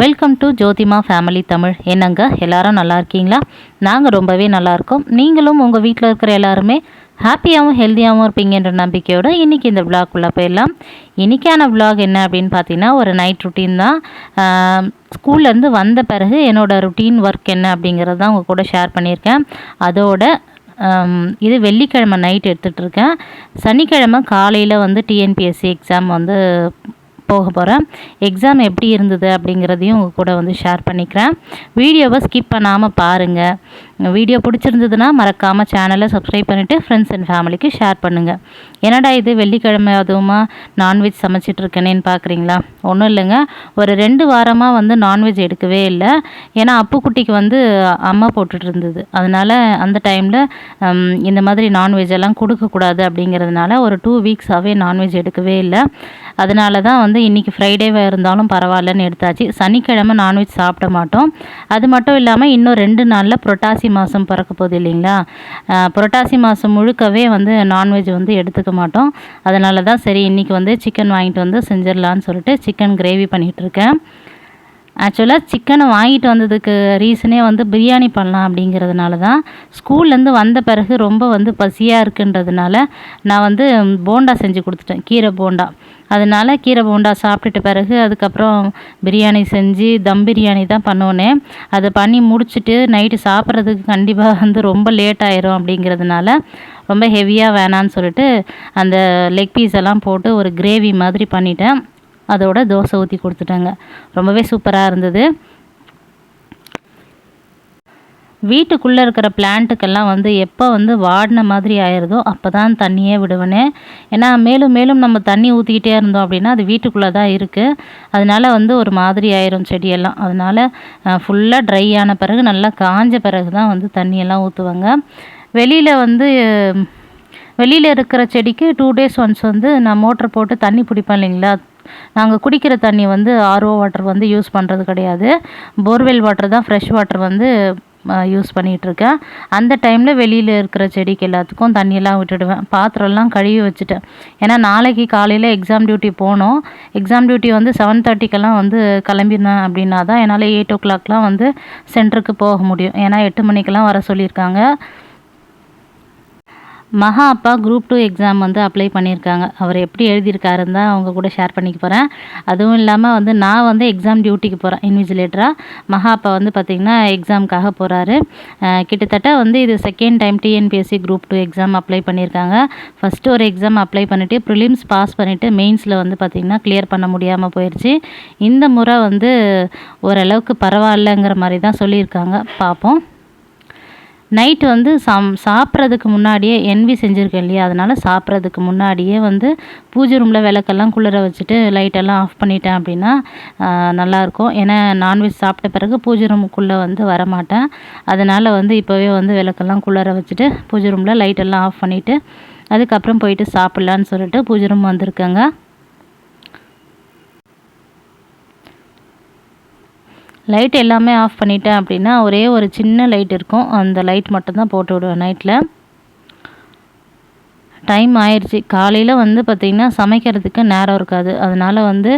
Welcome to Jothima family Tamil என்னங்க? எல்லாரும் நல்லா இருக்கீங்களா? நாங்கள் ரொம்பவே நல்லா இருக்கோம். நீங்களும் உங்கள் வீட்டில் இருக்கிற எல்லாருமே ஹாப்பியாகவும் ஹெல்த்தியாகவும் இருப்பீங்கன்ற நம்பிக்கையோடு இன்றைக்கி இந்த விளாக்குள்ளே போயிடலாம். இன்றைக்கான விளாக் என்ன அப்படின்னு பார்த்தீங்கன்னா ஒரு நைட் ருட்டீன் தான். ஸ்கூல்லேருந்து வந்த பிறகு என்னோடய ருட்டீன் ஒர்க் என்ன அப்படிங்கிறது தான் உங்கள் கூட ஷேர் பண்ணியிருக்கேன். அதோட இது வெள்ளிக்கிழமை நைட் எடுத்துகிட்டு இருக்கேன். சனிக்கிழமை காலையில் வந்து டிஎன்பிஎஸ்சி எக்ஸாம் வந்து போக போகிறேன் எக்ஸாம் எப்படி இருந்தது அப்படிங்கிறதையும் உங்கள் கூட வந்து ஷேர் பண்ணிக்கிறேன். வீடியோவை ஸ்கிப் பண்ணாமல் பாருங்கள் வீடியோ பிடிச்சிருந்ததுன்னா மறக்காமல் சேனலை சப்ஸ்கிரைப் பண்ணிவிட்டு ஃப்ரெண்ட்ஸ் அண்ட் ஃபேமிலிக்கு ஷேர் பண்ணுங்கள் என்னடா இது? வெள்ளிக்கிழமை அதுவுமா நான்வெஜ் சமைச்சிட்டு இருக்கேனேன்னு பார்க்குறீங்களா ஒன்றும் இல்லைங்க. ஒரு ரெண்டு வாரமாக வந்து நான்வெஜ் எடுக்கவே இல்லை. ஏன்னா அப்புக்குட்டிக்கு வந்து அம்மா போட்டுட்டு இருந்தது அதனால் அந்த டைமில் இந்த மாதிரி நான்வெஜ் எல்லாம் கொடுக்கக்கூடாது அப்படிங்கிறதுனால ஒரு டூ வீக்ஸாகவே நான்வெஜ் எடுக்கவே இல்லை. அதனால தான் வந்து இன்றைக்கி ஃப்ரைடேவாக இருந்தாலும் பரவாயில்லன்னு எடுத்தாச்சு. சனிக்கிழமை நான்வெஜ் சாப்பிட மாட்டோம். அது மட்டும் இல்லாமல் இன்னும் ரெண்டு நாளில் புரட்டாசி மாதம் பிறக்க போகுது இல்லைங்களா? புரட்டாசி மாதம் முழுக்கவே வந்து நான்வெஜ் வந்து எடுத்துக்க மாட்டோம். அதனால தான் சரி இன்றைக்கி வந்து சிக்கன் வாங்கிட்டு வந்து செஞ்சிடலான்னு சொல்லிட்டு சிக்கன் கிரேவி பண்ணிகிட்டு இருக்கேன். ஆக்சுவலாக சிக்கனை வாங்கிட்டு வந்ததுக்கு ரீசனே வந்து பிரியாணி பண்ணலாம் அப்படிங்கிறதுனால தான் ஸ்கூல்லேருந்து வந்த பிறகு ரொம்ப வந்து பசியாக இருக்குன்றதுனால நான் வந்து போண்டா செஞ்சு கொடுத்துட்டேன். கீரை போண்டா. அதனால கீரை போண்டா சாப்பிட்டுட்டு பிறகு அதுக்கப்புறம் பிரியாணி செஞ்சு தம் பிரியாணி தான் பண்ணுவோன்னே அதை பண்ணி முடிச்சுட்டு நைட்டு சாப்பிட்றதுக்கு கண்டிப்பாக வந்து ரொம்ப லேட் ஆயிரும் அப்படிங்கிறதுனால ரொம்ப ஹெவியாக வேணான்னு சொல்லிட்டு அந்த லெக் பீஸ் எல்லாம் போட்டு ஒரு கிரேவி மாதிரி பண்ணிட்டேன். அதோட தோசை ஊற்றி கொடுத்துட்டாங்க. ரொம்பவே சூப்பராக இருந்தது. வீட்டுக்குள்ளே இருக்கிற பிளான்ட்டுக்கெல்லாம் வந்து எப்போ வந்து வாடின மாதிரி ஆயிடுதோ அப்போ தான் தண்ணியே விடுவேனே. ஏன்னா மேலும் மேலும் நம்ம தண்ணி ஊற்றிக்கிட்டே இருந்தோம் அப்படின்னா அது வீட்டுக்குள்ளே தான் இருக்குது அதனால வந்து ஒரு மாதிரி ஆயிரும் செடியெல்லாம். அதனால் ஃபுல்லாக ட்ரை ஆன பிறகு நல்லா காஞ்ச பிறகு தான் வந்து தண்ணியெல்லாம் ஊற்றுவாங்க வெளியில் வந்து வெளியில் இருக்கிற செடிக்கு டூ டேஸ் ஒன்ஸ் வந்து நான் மோட்ரு போட்டு தண்ணி பிடிப்பேன் இல்லைங்களா? நாங்கள் குடிக்கிற தண்ணி வந்து ஆர்ஓ வாட்டர் வந்து யூஸ் பண்ணுறது கிடையாது. போர்வெல் வாட்டர் தான் ஃப்ரெஷ் வாட்டர் வந்து யூஸ் பண்ணிகிட்ருக்கேன். அந்த டைமில் வெளியில் இருக்கிற செடிக்கு எல்லாத்துக்கும் தண்ணியெல்லாம் விட்டுடுவேன். பாத்திரம்லாம் கழுவி வச்சுட்டேன். ஏன்னா நாளைக்கு காலையில் எக்ஸாம் டியூட்டி போகணும் எக்ஸாம் டியூட்டி வந்து செவன் தேர்ட்டிக்கெல்லாம் வந்து கிளம்பினேன் அப்படின்னா தான் என்னால் எயிட் ஓ கிளாக்லாம் வந்து சென்டருக்கு போக முடியும். ஏன்னா எட்டு மணிக்கெல்லாம் வர சொல்லியிருக்காங்க. மகா அப்பா குரூப் டூ எக்ஸாம் வந்து அப்ளை பண்ணியிருக்காங்க. அவர் எப்படி எழுதியிருக்காருன்னு தான் அவங்க கூட ஷேர் பண்ணிக்க போகிறேன் அதுவும் இல்லாமல் வந்து நான் வந்து எக்ஸாம் டியூட்டிக்கு போகிறேன் இன்விஜிலேட்டராக மகா அப்பா வந்து பார்த்திங்கன்னா எக்ஸாமுக்காக போகிறாரு கிட்டத்தட்ட வந்து இது second time TNPSC group two exam apply பண்ணியிருக்காங்க. ஃபஸ்ட்டு ஒரு எக்ஸாம் அப்ளை பண்ணிவிட்டு ப்ரிலிம்ஸ் பாஸ் பண்ணிவிட்டு மெயின்ஸில் வந்து பார்த்திங்கன்னா கிளியர் பண்ண முடியாமல் போயிடுச்சு இந்த முறை வந்து ஓரளவுக்கு பரவாயில்லைங்கிற மாதிரி தான் சொல்லியிருக்காங்க. பார்ப்போம் நைட்டு வந்து சம் சாப்பிட்றதுக்கு முன்னாடியே என்வி செஞ்சுருக்கேன் இல்லையா? அதனால் சாப்பிட்றதுக்கு முன்னாடியே வந்து பூஜை ரூமில் விளக்கெல்லாம் குளிர வச்சுட்டு லைட்டெல்லாம் ஆஃப் பண்ணிட்டேன் அப்படின்னா நல்லாயிருக்கும். ஏன்னா நான்வெஜ் சாப்பிட்ட பிறகு பூஜை ரூமுக்குள்ளே வந்து வரமாட்டேன். அதனால் வந்து இப்போவே வந்து விளக்கெல்லாம் குளிர வச்சுட்டு பூஜை ரூமில் லைட்டெல்லாம் ஆஃப் பண்ணிவிட்டு அதுக்கப்புறம் போயிட்டு சாப்பிட்லான்னு சொல்லிட்டு பூஜை ரூம் வந்திருக்கேங்க. லைட் எல்லாமே ஆஃப் பண்ணிட்டேன் அப்படின்னா ஒரே ஒரு சின்ன லைட் இருக்கும். அந்த லைட் மட்டும்தான் போட்டு விடுவேன் நைட்டில் டைம் ஆயிடுச்சு காலையில் வந்து பார்த்திங்கன்னா சமைக்கிறதுக்கு நேரம் இருக்காது. அதனால் வந்து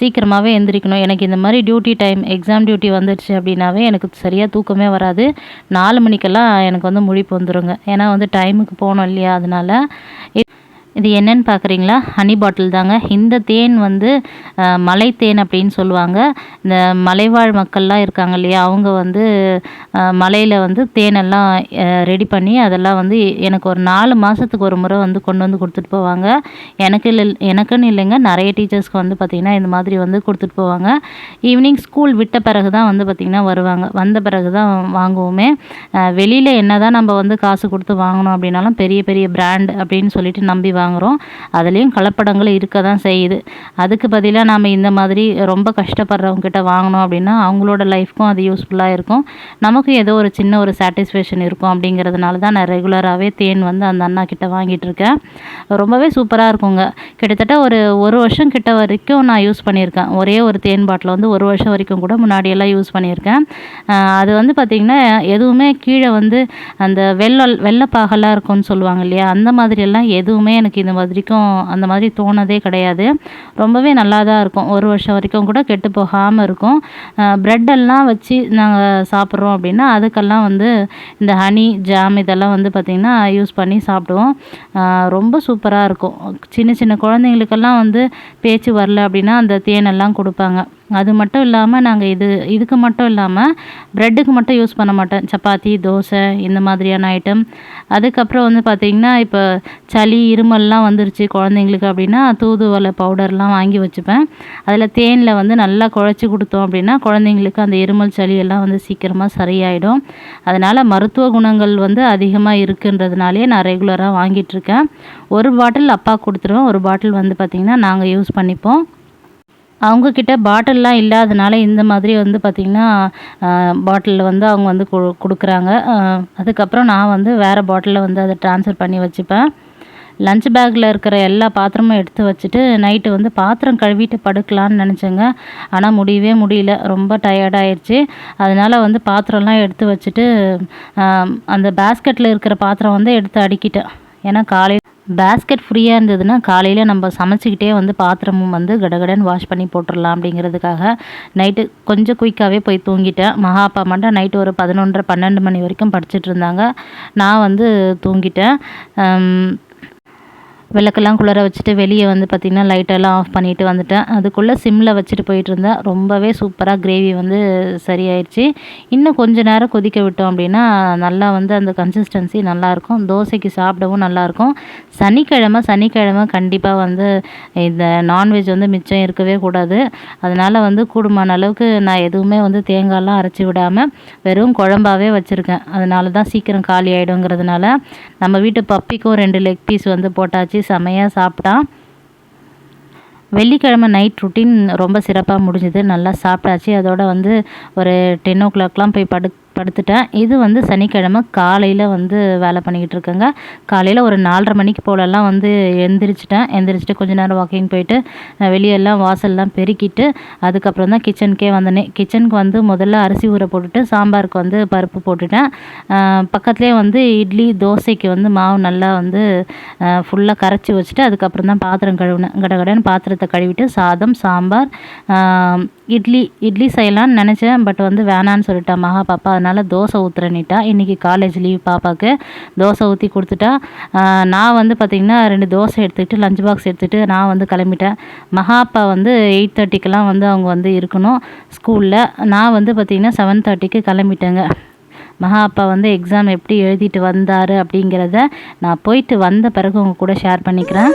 சீக்கிரமாகவே எந்திரிக்கணும். எனக்கு இந்த மாதிரி டியூட்டி டைம் எக்ஸாம் டியூட்டி வந்துடுச்சு அப்படின்னாவே எனக்கு சரியாக தூக்கமே வராது. நாலு மணிக்கெல்லாம் எனக்கு வந்து முழிப்பு வந்துருங்க. ஏன்னா வந்து டைமுக்கு போகணும் இல்லையா? அதனால் இது என்னன்னு பார்க்குறீங்களா? ஹனி பாட்டில் தாங்க. இந்த தேன் வந்து மலை தேன் அப்படின்னு சொல்லுவாங்க. இந்த மலைவாழ் மக்கள்லாம் இருக்காங்க இல்லையா? அவங்க வந்து மலையில் வந்து தேனெல்லாம் ரெடி பண்ணி அதெல்லாம் வந்து எனக்கு ஒரு நாலு மாதத்துக்கு ஒரு முறை வந்து கொண்டு வந்து கொடுத்துட்டு போவாங்க. எனக்கு இல்லை எனக்குன்னு இல்லைங்க. நிறைய டீச்சர்ஸ்க்கு வந்து பார்த்திங்கன்னா இந்த மாதிரி வந்து கொடுத்துட்டு போவாங்க. ஈவினிங் ஸ்கூல் விட்ட பிறகு தான் வந்து பார்த்திங்கன்னா வருவாங்க. வந்த பிறகு தான் வாங்குவோமே வெளியில் என்ன தான் நம்ம வந்து காசு கொடுத்து வாங்கணும் அப்படின்னாலும் பெரிய பெரிய பிராண்ட் அப்படின்னு சொல்லிட்டு நம்பி வாங்குகிறோம் அதுலேயும் கலப்படங்கள் இருக்க தான் செய்யுது. அதுக்கு பதிலாக நாம் இந்த மாதிரி ரொம்ப கஷ்டப்படுறவங்கக்கிட்ட வாங்கினோம் அப்படின்னா அவங்களோட லைஃப்க்கும் அது யூஸ்ஃபுல்லாக இருக்கும். நமக்கும் ஏதோ ஒரு சின்ன ஒரு சாட்டிஸ்ஃபேக்ஷன் இருக்கும் அப்படிங்கிறதுனால தான் நான் ரெகுலராகவே தேன் வந்து அந்த அண்ணா கிட்ட வாங்கிட்டு இருக்கேன். ரொம்பவே சூப்பராக இருக்குங்க. கிட்டத்தட்ட ஒரு ஒரு வருஷம் கிட்ட வரைக்கும் நான் யூஸ் பண்ணியிருக்கேன். ஒரே ஒரு தேன் பாட்டில் வந்து ஒரு வருஷம் வரைக்கும் கூட முன்னாடியெல்லாம் யூஸ் பண்ணியிருக்கேன். அது வந்து பார்த்திங்கன்னா எதுவுமே கீழே வந்து அந்த வெள்ளை வெள்ளப்பாகலாம் இருக்கும்னு சொல்லுவாங்க இல்லையா? அந்த மாதிரியெல்லாம் எதுவுமே எனக்கு எனக்கு இந்த மாதிரிக்கும் அந்த மாதிரி தோணதே கிடையாது. ரொம்பவே நல்லா தான் இருக்கும். ஒரு வருஷம் வரைக்கும் கூட கெட்டு போகாமல் இருக்கும். ப்ரெட்டெல்லாம் வச்சு நாங்கள் சாப்பிட்றோம் அப்படின்னா அதுக்கெல்லாம் வந்து இந்த ஹனி ஜாம் இதெல்லாம் வந்து பார்த்திங்கன்னா யூஸ் பண்ணி சாப்பிடுவோம். ரொம்ப சூப்பராக இருக்கும். சின்ன சின்ன குழந்தைங்களுக்கெல்லாம் வந்து பேச்சு வரல அப்படின்னா அந்த தேனெல்லாம் கொடுப்பாங்க. அது மட்டும் இல்லாமல் நாங்கள் இது இதுக்கு மட்டும் இல்லாமல் ப்ரெட்டுக்கு மட்டும் யூஸ் பண்ண மாட்டேன் சப்பாத்தி தோசை இந்த மாதிரியான ஐட்டம் அதுக்கப்புறம் வந்து பார்த்திங்கன்னா இப்போ சளி இருமல்லாம் வந்துருச்சு குழந்தைங்களுக்கு அப்படின்னா தூதுவளை பவுடர்லாம் வாங்கி வச்சுப்பேன். அதில் தேனில் வந்து நல்லா குழச்சி கொடுத்தோம் அப்படின்னா குழந்தைங்களுக்கு அந்த இருமல் சளி எல்லாம் வந்து சீக்கிரமாக சரியாயிடும். அதனால் மருத்துவ குணங்கள் வந்து அதிகமாக இருக்குன்றதுனாலே நான் ரெகுலராக வாங்கிட்டுருக்கேன் ஒரு பாட்டில் அப்பா கொடுத்துருவேன். ஒரு பாட்டில் வந்து பார்த்திங்கன்னா நாங்கள் யூஸ் பண்ணிப்போம். அவங்கக்கிட்ட பாட்டில்லாம் இல்லாதனால இந்த மாதிரி வந்து பார்த்திங்கன்னா பாட்டிலில் வந்து அவங்க வந்து கொ கொடுக்குறாங்க. அதுக்கப்புறம் நான் வந்து வேறு பாட்டிலில் வந்து அதை ட்ரான்ஸ்ஃபர் பண்ணி வச்சுப்பேன். லஞ்ச் பேக்கில் இருக்கிற எல்லா பாத்திரமும் எடுத்து வச்சுட்டு நைட்டு வந்து பாத்திரம் கழுவிட்டு படுக்கலான்னு நினச்சேங்க. ஆனால் முடியவே முடியல. ரொம்ப டயர்டாயிடுச்சு அதனால் வந்து பாத்திரம்லாம் எடுத்து வச்சுட்டு அந்த பேஸ்கெட்டில் இருக்கிற பாத்திரம் வந்து எடுத்து அடிக்கிட்டேன். ஏன்னா காலையில் பேஸ்கெட் ஃப்ரீயாக இருந்ததுன்னா காலையில் நம்ம சமைச்சிக்கிட்டே வந்து பாத்திரமும் வந்து கடகடன் வாஷ் பண்ணி போட்டுடலாம் அப்படிங்கிறதுக்காக நைட்டு கொஞ்சம் குயிக்காகவே போய் தூங்கிட்டேன். மகா அப்பா மட்டும் நைட்டு ஒரு பதினொன்றரை பன்னெண்டு மணி வரைக்கும் படிச்சுட்டு இருந்தாங்க. நான் வந்து தூங்கிட்டேன். விளக்கெல்லாம் குளிர வச்சுட்டு வெளியே வந்து பார்த்திங்கன்னா லைட்டெல்லாம் ஆஃப் பண்ணிவிட்டு வந்துட்டேன். அதுக்குள்ளே சிம்மில் வச்சுட்டு போயிட்டு இருந்தேன். ரொம்பவே சூப்பராக கிரேவி வந்து சரியாயிடுச்சு இன்னும் கொஞ்ச நேரம் கொதிக்க விட்டோம் அப்படின்னா நல்லா வந்து அந்த கன்சிஸ்டன்சி நல்லாயிருக்கும் தோசைக்கு சாப்பிடவும் நல்லாயிருக்கும் சனிக்கிழமை சனிக்கிழமை கண்டிப்பாக வந்து இந்த நான்வெஜ் வந்து மிச்சம் இருக்கவே கூடாது. அதனால் வந்து கூடுமான அளவுக்கு நான் எதுவுமே வந்து தேங்காயெலாம் அரைச்சி விடாமல் வெறும் குழம்பாவே வச்சுருக்கேன். அதனால தான் சீக்கிரம் காலி ஆகிடுங்கிறதுனால நம்ம வீட்டு பப்பிக்கும் ரெண்டு லெக் பீஸ் வந்து போட்டாச்சு. செமையாக சாப்பிட்டான் வெள்ளிக்கிழமை நைட் ருட்டீன் ரொம்ப சிறப்பாக முடிஞ்சுது. நல்லா சாப்பிட்டாச்சு. அதோட வந்து ஒரு டென் ஓ கிளாக்லாம் போய் படு படுத்துட்டேன். இது வந்து சனிக்கிழமை காலையில் வந்து வேலை பண்ணிக்கிட்டு இருக்கேங்க. காலையில் ஒரு நாலரை மணிக்கு போலெல்லாம் வந்து எந்திரிச்சிட்டேன். எந்திரிச்சிட்டு கொஞ்ச நேரம் வாக்கிங் போயிட்டு வெளியெல்லாம் வாசல்லாம் பெருக்கிட்டு அதுக்கப்புறம் தான் கிச்சனுக்கே வந்தனே. கிச்சனுக்கு வந்து முதல்ல அரிசி ஊற போட்டுட்டு சாம்பாருக்கு வந்து பருப்பு போட்டுட்டேன். பக்கத்துலேயே வந்து இட்லி தோசைக்கு வந்து மாவு நல்லா வந்து ஃபுல்லாக கரைச்சி வச்சுட்டு அதுக்கப்புறம் தான் பாத்திரம் கழுவினேன். கடகடன்னு பாத்திரத்தை கழுவிட்டு சாதம் சாம்பார் இட்லி இட்லி செய்யலான்னு நினச்சேன். பட் வந்து வேணான்னு சொல்லிட்டேன். மகா பாப்பா அதனால் தோசை ஊற்றுறேன்னிட்டா இன்றைக்கி காலேஜ் லீவ் பாப்பாவுக்கு தோசை ஊற்றி கொடுத்துட்டா. நான் வந்து பார்த்திங்கன்னா ரெண்டு தோசை எடுத்துக்கிட்டு லஞ்ச் பாக்ஸ் எடுத்துகிட்டு நான் வந்து கிளம்பிட்டேன். மகாப்பா வந்து எயிட் தேர்ட்டிக்கெலாம் வந்து அவங்க வந்து இருக்கணும் ஸ்கூலில் நான் வந்து பார்த்திங்கன்னா செவன் தேர்ட்டிக்கு கிளம்பிட்டேங்க. மகா அப்பா வந்து எக்ஸாம் எப்படி எழுதிட்டு வந்தார் அப்படிங்கிறத நான் போயிட்டு வந்த பிறகு உங்கள் கூட ஷேர் பண்ணிக்கிறேன்.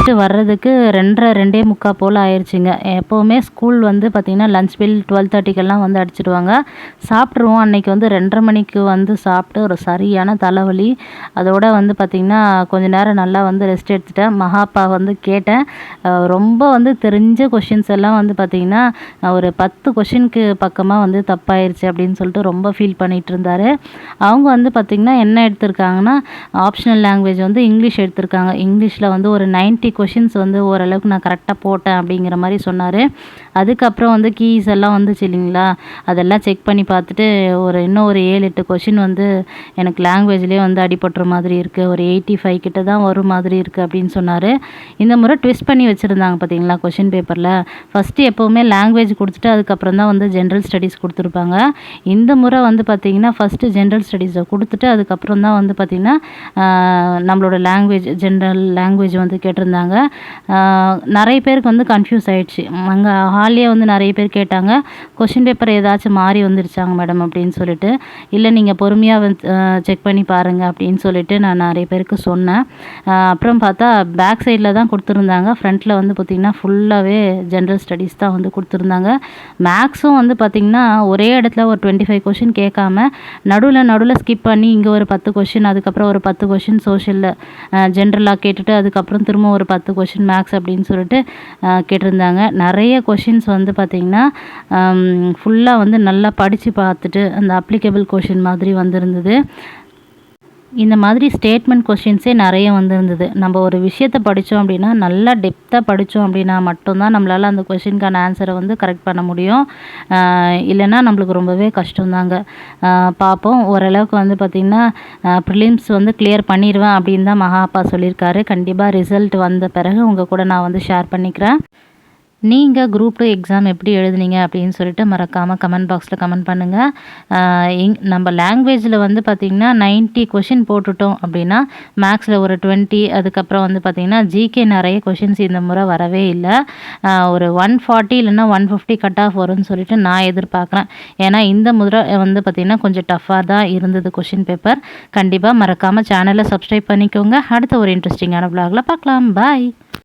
ஃபஸ்ட்டு வர்றதுக்கு ரெண்டரை ரெண்டே முக்கால் போல் ஆயிடுச்சுங்க எப்போவுமே ஸ்கூல் வந்து பார்த்திங்கன்னா லஞ்ச் பில் டுவெல் தேர்ட்டிக்கெல்லாம் வந்து அடிச்சிடுவாங்க. சாப்பிட்ருவோம். அன்றைக்கி வந்து ரெண்டரை மணிக்கு வந்து சாப்பிட்டு ஒரு சரியான தலைவலி. அதோட வந்து பார்த்திங்கன்னா கொஞ்ச நேரம் நல்லா வந்து ரெஸ்ட் எடுத்துட்டேன். மகாப்பா வந்து கேட்டேன். ரொம்ப வந்து தெரிஞ்ச கொஷின்ஸ் எல்லாம் வந்து பார்த்திங்கன்னா ஒரு பத்து கொஷினுக்கு பக்கமாக வந்து தப்பாயிருச்சு அப்படின்னு சொல்லிட்டு ரொம்ப ஃபீல் பண்ணிகிட்டு இருந்தார். அவங்க வந்து பார்த்திங்கன்னா என்ன எடுத்திருக்காங்கன்னா ஆப்ஷனல் லாங்குவேஜ் வந்து இங்கிலீஷ் எடுத்திருக்காங்க. இங்கிலீஷில் வந்து ஒரு நைன்ட்டி கொஷின்ஸ் வந்து ஓரளவுக்கு நான் கரெக்டாக போட்டேன் அப்படிங்கிற மாதிரி சொன்னார். அதுக்கப்புறம் வந்து கீஸ் எல்லாம் வந்துச்சு இல்லைங்களா? அதெல்லாம் செக் பண்ணி பார்த்துட்டு ஒரு இன்னும் ஒரு ஏழு எட்டு கொஷின் வந்து எனக்கு லாங்குவேஜ்லேயே வந்து அடிபட்டுற மாதிரி இருக்குது ஒரு எயிட்டி ஃபைவ் கிட்ட தான் வரும் மாதிரி இருக்குது அப்படின்னு சொன்னார். இந்த முறை ட்விஸ்ட் பண்ணி வச்சுருந்தாங்க பார்த்தீங்களா கொஷின் பேப்பரில் ஃபஸ்ட்டு எப்போவுமே லாங்குவேஜ் கொடுத்துட்டு அதுக்கப்புறம் தான் வந்து ஜென்ரல் ஸ்டடீஸ் கொடுத்துருப்பாங்க. இந்த முறை வந்து பார்த்திங்கன்னா ஃபஸ்ட்டு ஜென்ரல் ஸ்டடீஸை கொடுத்துட்டு அதுக்கப்புறம் தான் வந்து பார்த்திங்கன்னா நம்மளோட லாங்குவேஜ் ஜென்ரல் லாங்குவேஜ் வந்து கேட்டிருந்தாங்க. நிறைய பேருக்கு வந்து கன்ஃபியூஸ் ஆகிடுச்சு அங்கே ஹால்லேயே வந்து நிறைய பேர் கேட்டாங்க. கொஷின் பேப்பர் ஏதாச்சும் மாறி வந்துருச்சாங்க மேடம் அப்படின்னு சொல்லிட்டு. இல்லை நீங்கள் பொறுமையாக வந்து செக் பண்ணி பாருங்கள் அப்படின்னு சொல்லிட்டு நான் நிறைய பேருக்கு சொன்னேன். அப்புறம் பார்த்தா பேக் சைடில் தான் கொடுத்துருந்தாங்க. ஃப்ரண்ட்டில் வந்து பார்த்திங்கன்னா ஃபுல்லாகவே ஜென்ரல் ஸ்டடீஸ் தான் வந்து கொடுத்துருந்தாங்க. மேக்ஸும் வந்து பார்த்திங்கன்னா ஒரே இடத்துல ஒரு டுவெண்ட்டி ஃபைவ் கொஷின் கேட்காம நடுவில் நடுவில் ஸ்கிப் பண்ணி இங்கே ஒரு பத்து கொஷின் அதுக்கப்புறம் ஒரு பத்து கொஷின் சோஷியலில் ஜென்ரலாக கேட்டுட்டு அதுக்கப்புறம் திரும்ப ஒரு பத்து கொஷின் மேக்ஸ் அப்படின்னு சொல்லிட்டு கேட்டிருந்தாங்க. நிறைய கொஷின்ஸ் வந்து பார்த்திங்கன்னா ஃபுல்லாக வந்து நல்லா படித்து பார்த்துட்டு அந்த அப்ளிகபிள் கொஷின் மாதிரி வந்திருந்தது. இந்த மாதிரி ஸ்டேட்மெண்ட் கொஷின்ஸே நிறைய வந்திருந்தது. நம்ம ஒரு விஷயத்தை படித்தோம் அப்படின்னா நல்லா டெப்த்தாக படித்தோம் அப்படின்னா மட்டும்தான் நம்மளால் அந்த கொஷினுக்கான ஆன்சரை வந்து கரெக்ட் பண்ண முடியும். இல்லைன்னா நம்மளுக்கு ரொம்பவே கஷ்டம்தாங்க. பார்ப்போம். ஓரளவுக்கு வந்து பார்த்திங்கன்னா ப்ரிலிம்ஸ் வந்து கிளியர் பண்ணிடுவேன் அப்படின்னு தான் மகா அப்பா சொல்லியிருக்காரு. கண்டிப்பாக ரிசல்ட் வந்த பிறகு உங்கள் கூட நான் வந்து ஷேர் பண்ணிக்கிறேன். நீங்கள் குரூப் டூ எக்ஸாம் எப்படி எழுதுனீங்க அப்படின்னு சொல்லிட்டு மறக்காமல் கமெண்ட் பாக்ஸில் கமெண்ட் பண்ணுங்கள் இங் நம்ம லாங்குவேஜில் வந்து பார்த்திங்கன்னா நைன்ட்டி கொஷின் போட்டுட்டோம் அப்படின்னா மேக்ஸில் ஒரு டுவெண்ட்டி அதுக்கப்புறம் வந்து பார்த்திங்கன்னா ஜிகே நிறைய கொஷின்ஸ் இந்த முறை வரவே இல்லை. ஒரு ஒன் ஃபார்ட்டி இல்லைன்னா ஒன் ஃபிஃப்டி கட் ஆஃப் வரும்னு சொல்லிட்டு நான் எதிர்பார்க்குறேன். ஏன்னா இந்த முறை வந்து பார்த்திங்கன்னா கொஞ்சம் டஃப்பாக தான் இருந்தது கொஷின் பேப்பர் கண்டிப்பாக மறக்காமல் சேனலை சப்ஸ்கிரைப் பண்ணிக்கோங்க. அடுத்த ஒரு இன்ட்ரெஸ்டிங்கான ப்ளாகில் பார்க்கலாம். பாய்